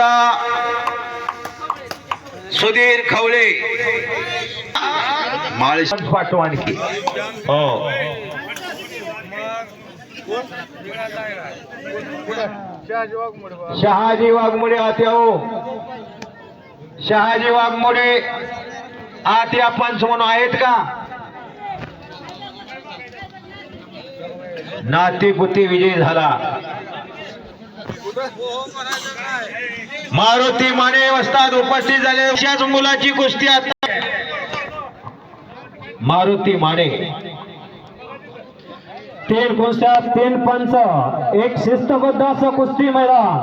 दादा सुधीर खवळे. माळ पाठव आणखी हो. शहाजी वाघमोडे आते हो. शहाजी वाघमोडे आते आपण म्हणून आहेत का? नातीपुती विजय झाला. मारुती माने असतात उपस्थित झाले. अशाच मुलाची कुस्ती आता. मारुती माने. तीन कुस्त्या तीन पंच एक शिस्तबद्ध असं कुस्ती मैदान.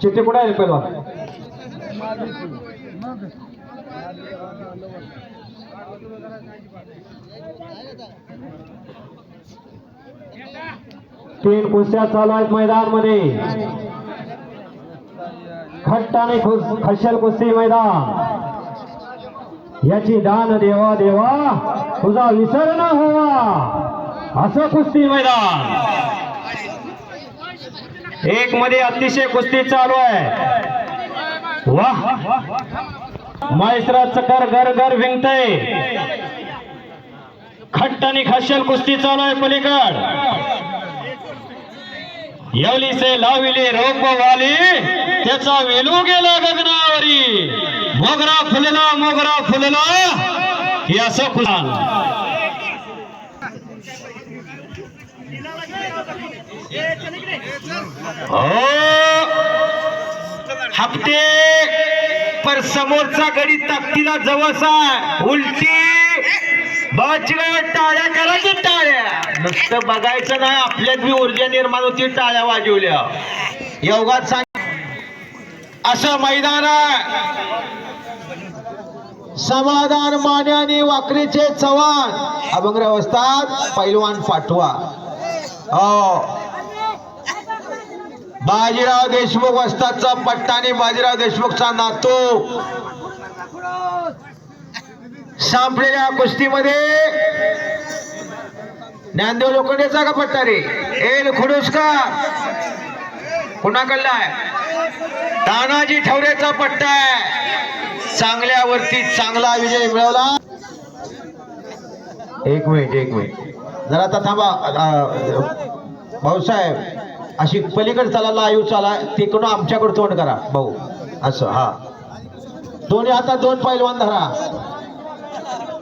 चिठ्ठी कुठे आहे पहिला तीन कुस्त्या चालू आहेत मैदानमध्ये खट्ट आणि खशल कुस्ती मैदान. याची दान देवा देवा तुझा विसर न हवा असं कुस्ती मैदान. एक मध्ये अतिशय कुस्ती चालू आहे. वाह! मायसराचं चकर घर घर विंगतय. खट्ट आणि खशल कुस्ती चालू आहे पलीकड. येवलीचे लाविले रोप वाली त्याचा वेलू गेला गगनावरी. मोगरा फुलला मोगरा फुलला हे असं फुला हो. हप्ते पर समोरचा गडी ताकतीला जवळचा उलटी. बाचगा टाळ्या करायच्या टाळ्या? नुसतं बघायचं नाही आपल्यात बी ऊर्जा निर्माण होती टाळ्या वाजवल्या. योगात सांग. असं मैदान आहे. समाधान मान्याने आणि वाकरीचे चव्हाण. अभंग अवस्थात पैलवान पाठवा. हो. बाजीराव देशमुख वस्ताचा पट्टा आणि बाजीराव देशमुखचा नातू. संपलेल्या कुस्तीमध्ये ज्ञानदेव लोखंडेचा का पट्टा रे एल खुडुसकर. कुणाकडला आहे तानाजी ठवरेचा पट्टा आहे. चांगल्यावरती चांगला विजय मिळवला एक मिनिट एक मिनिट. जरा आता थांबा. भाऊसाहेब अशी पलीकडे चला लाईव्ह चला. तिकडून आमच्याकडे तोंड करा. भाऊ असं हा. दोन्ही आता दोन पैलवान धरा.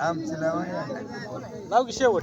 आमची नाव की शेवट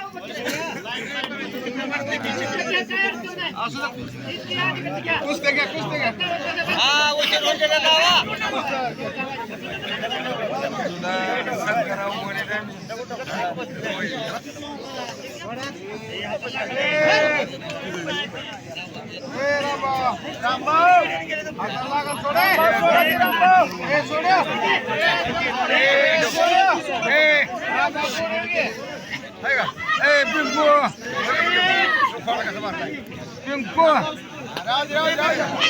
सोड आहे का? ए पिंकू! कसं मारताय पिंकू! राज राज राज